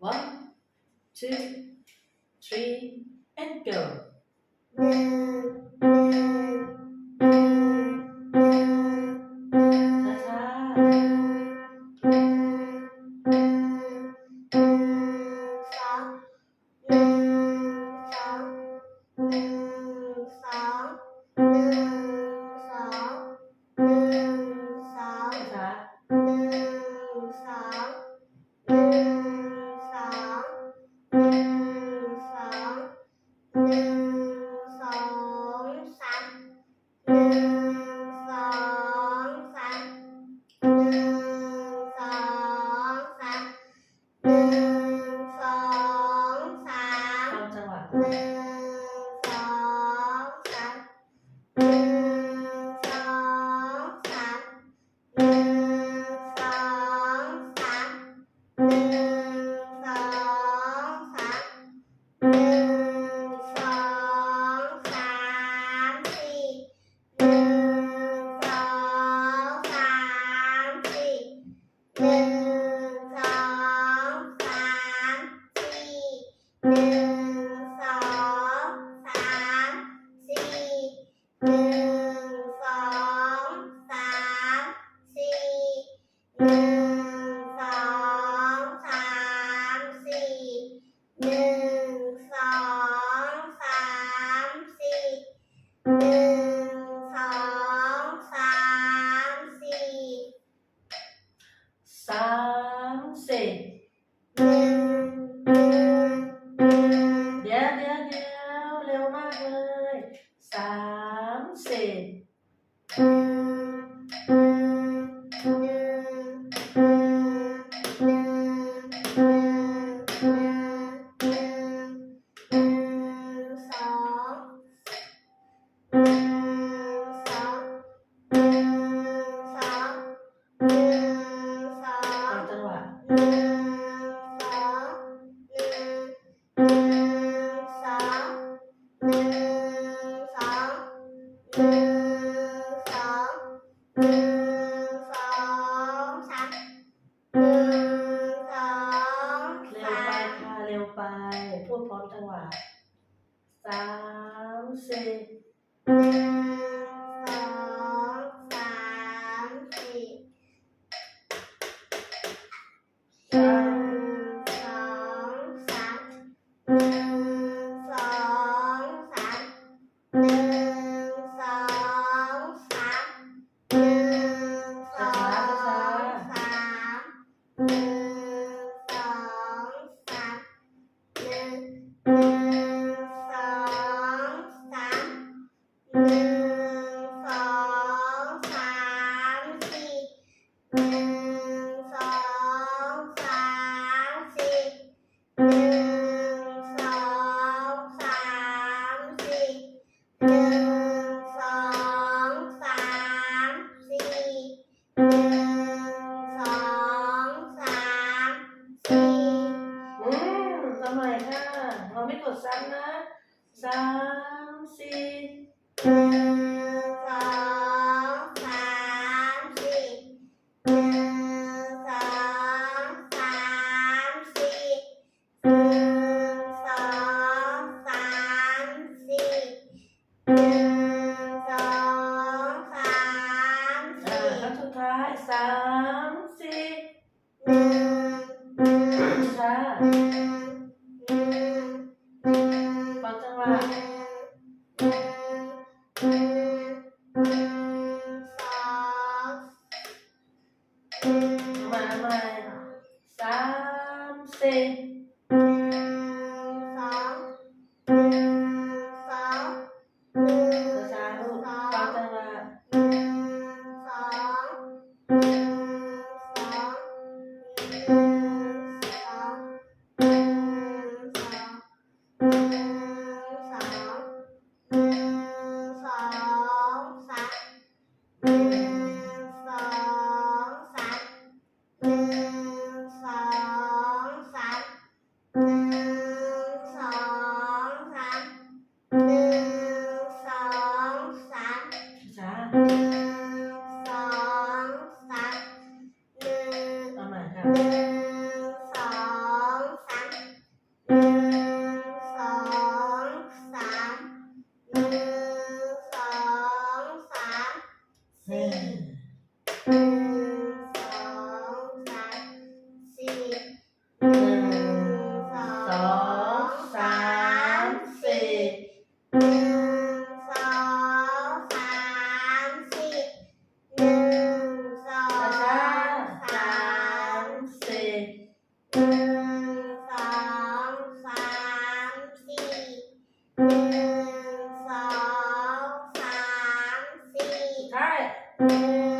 One, two, three, and go. หนึ่งสองสามสี่หนึ่งสองสามสี่ เร็วไปค่ะเร็วไปพูดพร้อมจังหวะสามสี่ ใหม่ค่ะ เราไม่กดซ้ำนะสามสี่สองสามสี่หนึ่งสองสามสี่สองสามสี่สองสามสี่ ครั้งสุดท้ายสามสี่ Thank you. Bye. ห